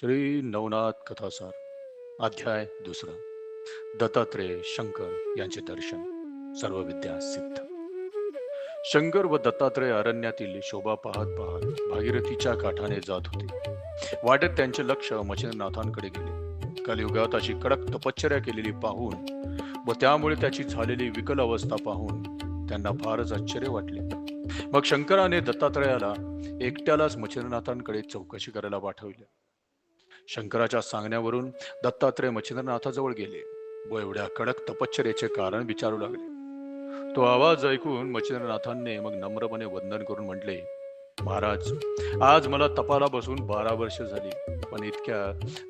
श्री नवनाथ कथासार अध्याय दुसरा. दत्तात्रेय शंकर यांचे दर्शन. सर्व विद्या सिद्ध. शंकर व दत्तात्रेय अरण्यातील शोभा पाहत पाहत भागीरथीच्या काठाने जात होते. वाटेत त्यांचे लक्ष मच्छिंद्रनाथांकडे गेले. कलियुगात अशी कडक तपश्चर्या केलेली पाहून व त्यामुळे त्याची झालेली विकल अवस्था पाहून त्यांना फारच आश्चर्य वाटले. मग शंकराने दत्तात्रयाला एकट्यालाच मच्छिंद्रनाथांकडे चौकशी करायला पाठवले. शंकराच्या सांगण्यावरून दत्तात्रय मच्छिंद्रनाथाजवळ गेले. व एवढ्या कडक तपश्चर्याचे कारण विचारू लागले. तो आवाज ऐकून मच्छिंद्रनाथांनी मग नम्रपणे वंदन करून म्हटले महाराज आज मला तपाला बसून बारा वर्ष झाली पण इतक्या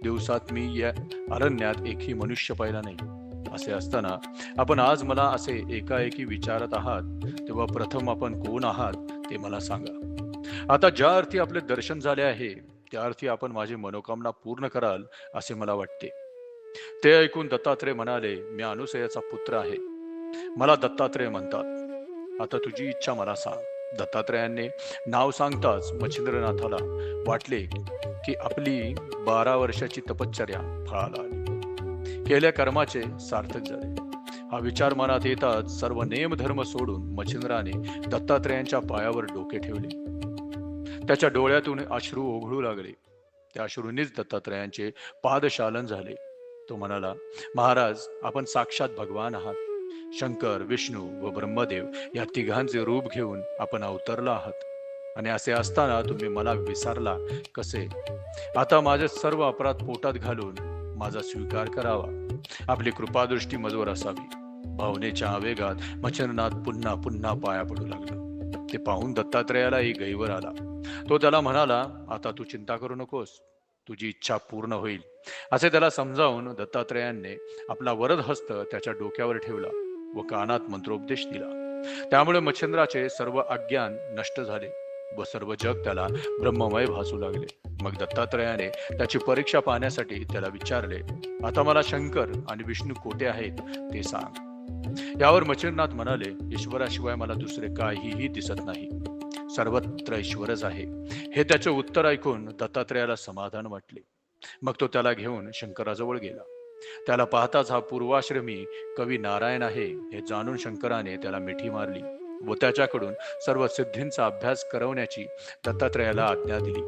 दिवसात मी या अरण्यात एकही मनुष्य पाहिला नाही. असे असताना आपण आज मला असे एकाएकी विचारत आहात तेव्हा प्रथम आपण कोण आहात ते मला सांगा. आता ज्या अर्थी आपले दर्शन झाले आहे त्या अर्थी आपण माझी मनोकामना पूर्ण कराल असे मला वाटते. ते ऐकून दत्तात्रय म्हणाले मी अनुसयाचा पुत्र आहे. मला दत्तात्रय म्हणतात. आता तुझी इच्छा मला सांग. दत्तात्रयाने नाव सांगताच मच्छिंद्रनाथाला वाटले की आपली बारा वर्षाची तपश्चर्या फळाला आली. केल्या कर्माचे सार्थक झाले. हा विचार मनात येताच सर्व नेमधर्म सोडून मच्छिंद्राने दत्तात्रयांच्या पायावर डोके ठेवले. त्याच्या डोळ्यातून अश्रू ओघळू लागले. त्या अश्रूंनीच दत्तात्रयांचे पादशालन झाले. तो म्हणाला महाराज आपण साक्षात भगवान आहात. शंकर विष्णू व ब्रह्मदेव या तिघांचे रूप घेऊन आपण अवतरला आहात. आणि असे असताना तुम्ही मला विसरला कसे? आता माझे सर्व अपराध पोटात घालून माझा स्वीकार करावा. आपली कृपादृष्टी मजवर असावी. भावनेच्या आवेगात मच्छरनाथ पुन्हा पुन्हा पाया पडू लागला. ते पाहून दत्तात्रयालाही गैवर आला. तो त्याला म्हणाला आता तू चिंता करू नकोस. तुझी इच्छा पूर्ण होईल. असे त्याला समजावून दत्तात्रयाने आपला वरद हस्त त्याच्या डोक्यावर ठेवला व कानात मंत्रोपदेश दिला. त्यामुळे मच्छिंद्राचे सर्व अज्ञान नष्ट झाले व सर्व जग त्याला ब्रह्ममय भासू लागले. मग दत्तात्रयाने त्याची परीक्षा पाहण्यासाठी त्याला विचारले आता मला शंकर आणि विष्णू कोठे आहेत ते सांग. यावर मच्छिंद्रनाथ म्हणाले ईश्वराशिवाय मला दुसरे काहीही दिसत नाही. सर्वत्र ईश्वरच आहे. हे त्याचे उत्तर ऐकून दत्तात्रयाला समाधान वाटले. मग तो त्याला घेऊन शंकराजवळ गेला. त्याला पाहताच हा पूर्वाश्रमी कवी नारायण आहे हे जाणून शंकराने त्याला मिठी मारली व त्याच्याकडून सर्व सिद्धींचा अभ्यास करवण्याची दत्तात्रयाला आज्ञा दिली.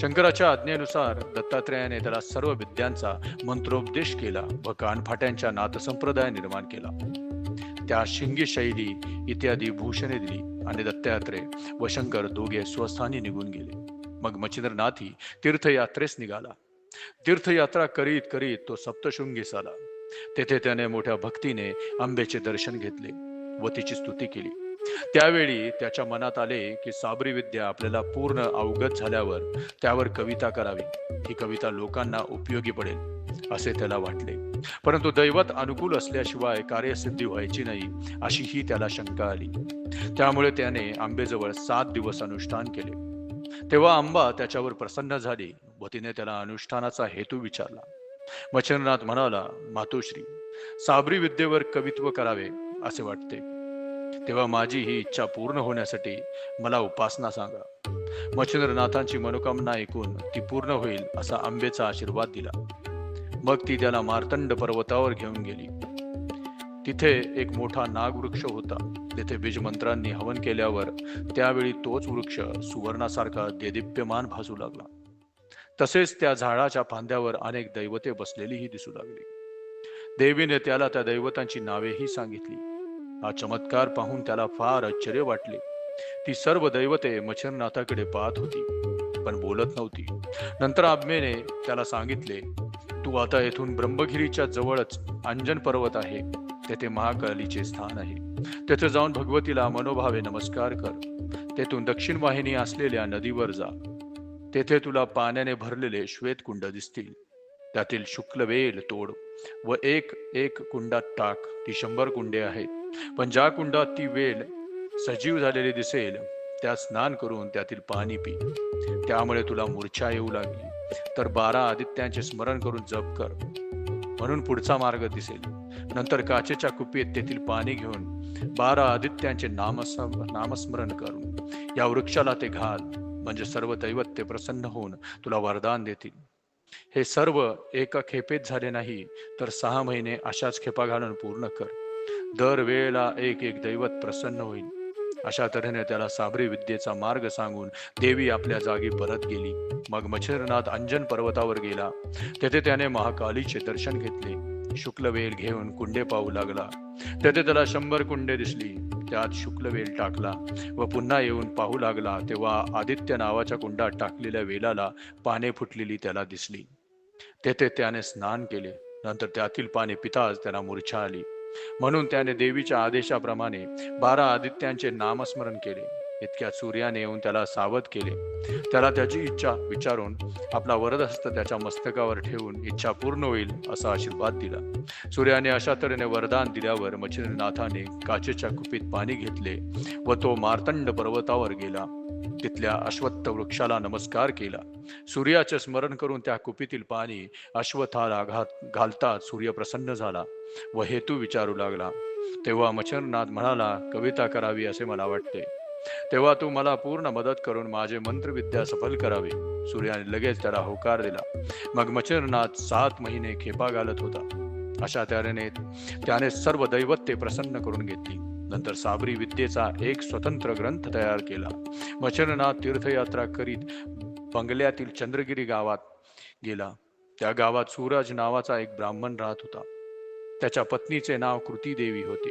शंकराच्या आज्ञेनुसार दत्तात्रयाने त्याला सर्व विद्यांचा मंत्रोपदेश केला व कानफाट्यांच्या नाथसंप्रदाय निर्माण केला. त्या शिंगी शैली इत्यादी भूषणे दिली. आणि दत्तात्रय व शंकर दोघे स्वस्थानी निघून गेले. मग मच्छिंद्रनाथी तीर्थयात्रेस निघाला. तीर्थयात्रा करीत करीत तो सप्तशृंगीस आला तेथे त्याने मोठ्या भक्तीने आंबेचे दर्शन घेतले व तिची स्तुती केली. त्यावेळी त्याच्या मनात आले की साबरी विद्या आपल्याला पूर्ण अवगत झाल्यावर त्यावर कविता करावी. ही कविता लोकांना उपयोगी पडेल असे त्याला वाटले. परंतु दैवत अनुकूल असल्याशिवाय कार्यसिद्धी व्हायची नाही अशी ही त्याला शंका आली. त्यामुळे त्याने आंबेजवळ सात दिवस अनुष्ठान केले. तेव्हा आंबा त्याच्यावर प्रसन्न झाली व तिने त्याला अनुष्ठानाचा हेतू विचारला. मच्छिंद्रनाथ म्हणाला मातोश्री साबरी विद्येवर कवित्व करावे असे वाटते. तेव्हा माझी ही इच्छा पूर्ण होण्यासाठी मला उपासना सांगा. मच्छिंद्रनाथांची मनोकामना ऐकून ती पूर्ण होईल असा आंबेचा आशीर्वाद दिला. मग ती त्याला मार्तंड पर्वतावर घेऊन गेली. तिथे एक मोठा नागवृक्ष होता. तिथे बीजमंत्रांनी हवन केल्यावर त्यावेळी तोच वृक्ष सुवर्णासारखा देदिप्यमान भासू लागला. तसेच त्या झाडाच्या फांद्यावर अनेक दैवते बसलेलीही दिसू लागली. देवीने त्याला त्या दैवतांची नावेही सांगितली. हा चमत्कार पाहून त्याला फार आश्चर्य वाटले. ती सर्व दैवते मच्छरनाथाकडे पाहत होती पण बोलत नव्हती. नंतर आब्मेने त्याला सांगितले तू आता येथून ब्रह्मगिरीच्या जवळच अंजन पर्वत आहे. तेथे महाकालीचे स्थान आहे. तेथे जाऊन भगवतीला मनोभावे नमस्कार कर. तेथून दक्षिण वाहिनी असलेल्या नदीवर जा. तेथे तुला पाण्याने भरलेले श्वेत कुंड दिसतील. त्यातील शुक्ल वेल तोड व एक एक कुंडात टाक ती शंभर कुंडे आहेत. पण ज्या कुंडात ती वेल सजीव झालेली दिसेल त्यात स्नान करून त्यातील पाणी पी. त्यामुळे तुला मूर्छा येऊ लागली. तर बारा आदित्यांचे स्मरण करून जप कर. म्हणून पुढचा मार्ग दिसेल. नंतर काचेच्या कुपीत तेथील पाणी घेऊन बारा आदित्यांचे नामस नामस्मरण करून या वृक्षाला ते घाल. म्हणजे सर्व दैवत ते प्रसन्न होऊन तुला वरदान देतील. हे सर्व एका खेपेत झाले नाही तर सहा महिने अशाच खेपा घालून पूर्ण कर. दर वेळेला एक एक दैवत प्रसन्न होईल. अशा तऱ्हेने त्याला साबरी विद्येचा मार्ग सांगून देवी आपल्या जागी परत गेली. मग मच्छरनाथ अंजन पर्वतावर गेला. तेथे त्याने महाकालीचे दर्शन घेतले. शुक्लवेल घेऊन कुंडे पाहू लागला. तेथे त्याला शंभर कुंडे दिसली. त्यात शुक्लवेल टाकला व पुन्हा येऊन पाहू लागला तेव्हा आदित्य नावाच्या कुंडात टाकलेल्या वेलाला पाने फुटलेली त्याला दिसली. तेथे त्याने स्नान केले. नंतर त्यातील पाने पिताच त्याला मूर्छा आली म्हणून त्याने देवीच्या आदेशाप्रमाणे बारा आदित्यांचे नामस्मरण केले. इतक्या सूर्याने येऊन त्याला सावध केले. त्याला त्याची इच्छा विचारून आपला वरदहस्त त्याच्या मस्तकावर ठेवून इच्छा पूर्ण होईल असा आशीर्वाद दिला. सूर्याने अशा तऱ्हेने वरदान दिल्यावर मच्छिंद्रनाथाने काचेच्या कुपीत पाणी घेतले व तो मार्तंड पर्वतावर गेला. तिथल्या अश्वत्थ वृक्षाला नमस्कार केला. सूर्याचे स्मरण करून त्या कुपीतील पाणी अश्वथाला घात घालताच सूर्य प्रसन्न झाला. व हेतू विचारू लागला. तेव्हा मच्छरनाथ म्हणाला कविता करावी असे मला वाटते. तेव्हा तू मला पूर्ण मदत करून माझे मंत्रविद्या सफल करावी. सूर्याने लगेच त्याला होकार दिला. मग मच्छरनाथ सात महिने खेपा घालत होता. अशा तऱ्हेने त्याने सर्व दैवत्य प्रसन्न करून घेतली. नंतर साबरी विद्येचा एक स्वतंत्र ग्रंथ तयार केला. मच्छरनाथ तीर्थयात्रा करीत बंगल्यातील चंद्रगिरी गावात गेला. त्या गावात सूरज नावाचा एक ब्राह्मण राहत होता. त्याच्या पत्नीचे नाव कृती देवी होते.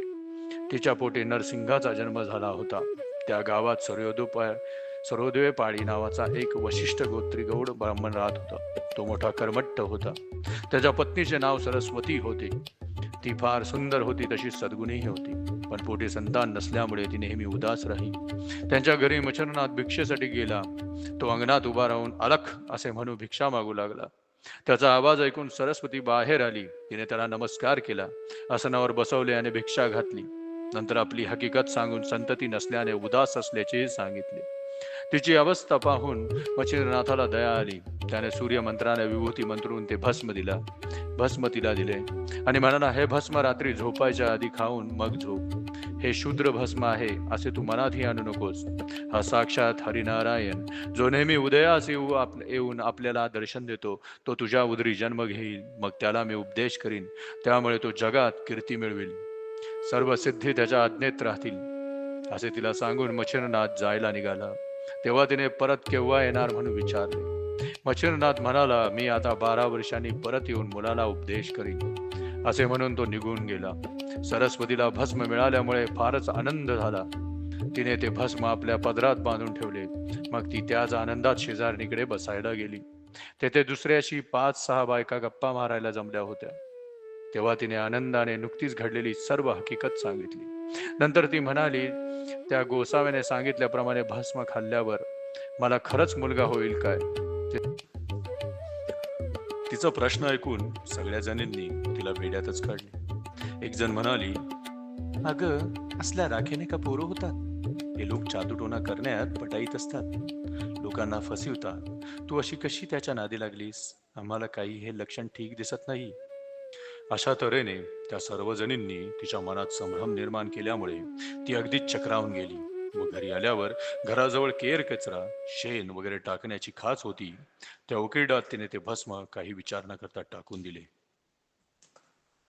तिच्या पोटे नरसिंहाचा जन्म झाला होता. त्या गावात सर्वोदोपाय सर्वोदय पाळी नावाचा एक वशिष्ठ गोत्री गौड ब्राह्मण राहत होता. तो मोठा कर्मट्ट होता. त्याच्या पत्नीचे नाव सरस्वती होते. ती फार सुंदर होती तशी सद्गुणीही होती. पण पोटी संतान नसल्यामुळे ती नेहमी उदास राही. त्यांच्या घरी मच्छरनाथ भिक्षेसाठी गेला. तो अंगणात उभा राहून अलख असे म्हणू भिक्षा मागू लागला. त्याचा आवाज ऐकून सरस्वती बाहेर आली. तिने त्याला नमस्कार केला. आसनावर बसवले आणि भिक्षा घातली. नंतर आपली हकीकत सांगून संतती नसल्याने उदास असल्याचेही सांगितले. तिची अवस्था पाहून मच्छिंद्रनाथाला दया आली. त्याने सूर्यमंत्राने विभूती मंत्रून ते भस्म दिला. भस्म तिला दिले. आणि म्हणाला हे भस्म रात्री झोपायच्या आधी खाऊन मग झोप. हे शूद्र भस्म आहे असे तू मनातही आणू नकोस. हा साक्षात हरिनारायण जो नेहमी उदयास येऊ आप येऊन आपल्याला दर्शन देतो तो तुझ्या उदरी जन्म घेईल. मग त्याला मी उपदेश करीन. त्यामुळे तो जगात कीर्ती मिळविल. सर्व सिद्धी त्याच्या आज्ञेत राहतील. असे तिला सांगून मच्छिंद्रनाथ जायला निघाला. तेव्हा तिने परत केव्हा येणार म्हणून विचारले. मच्छिंद्रनाथ म्हणाला मी आता बारा वर्षांनी परत येऊन मुलाला उपदेश करीन असे म्हणून तो निघून गेला. सरस्वतीला भस्म मिळाल्यामुळे फारच आनंद झाला. तिने ते भस्म आपल्या पदरात बांधून ठेवले. मग ती त्याच आनंदात शेजारणीकडे बसायला गेली. तेथे दुसऱ्याशी पाच सहा बायका गप्पा मारायला जमल्या होत्या. तेव्हा तिने आनंदाने नुकतीच घडलेली सर्व हकीकत सांगितली. नंतर ती म्हणाली त्या गोसाव्याने सांगितल्याप्रमाणे भस्म खाल्ल्यावर मला खरंच मुलगा होईल काय? तिचा प्रश्न ऐकून सगळ्या जणींनी तिला वेड्यातच काढले. एक जण म्हणाली अग असल्या राखेने का पोरं होतात? हे लोक जादूटोना करण्यात पटाईत असतात. लोकांना फसवतात. तू अशी कशी त्याच्या नादी लागलीस? आम्हाला काही हे लक्षण ठीक दिसत नाही. अशा तऱ्हेने त्या सर्वजणींनी तिच्या मनात संभ्रम निर्माण केल्यामुळे ती अगदीच चक्रावून गेली. व घरी आल्यावर घराजवळ केर कचरा शेण वगैरे टाकण्याची खाच होती. त्या उकिरडात तिने ते भस्म काही विचार न करता टाकून दिले.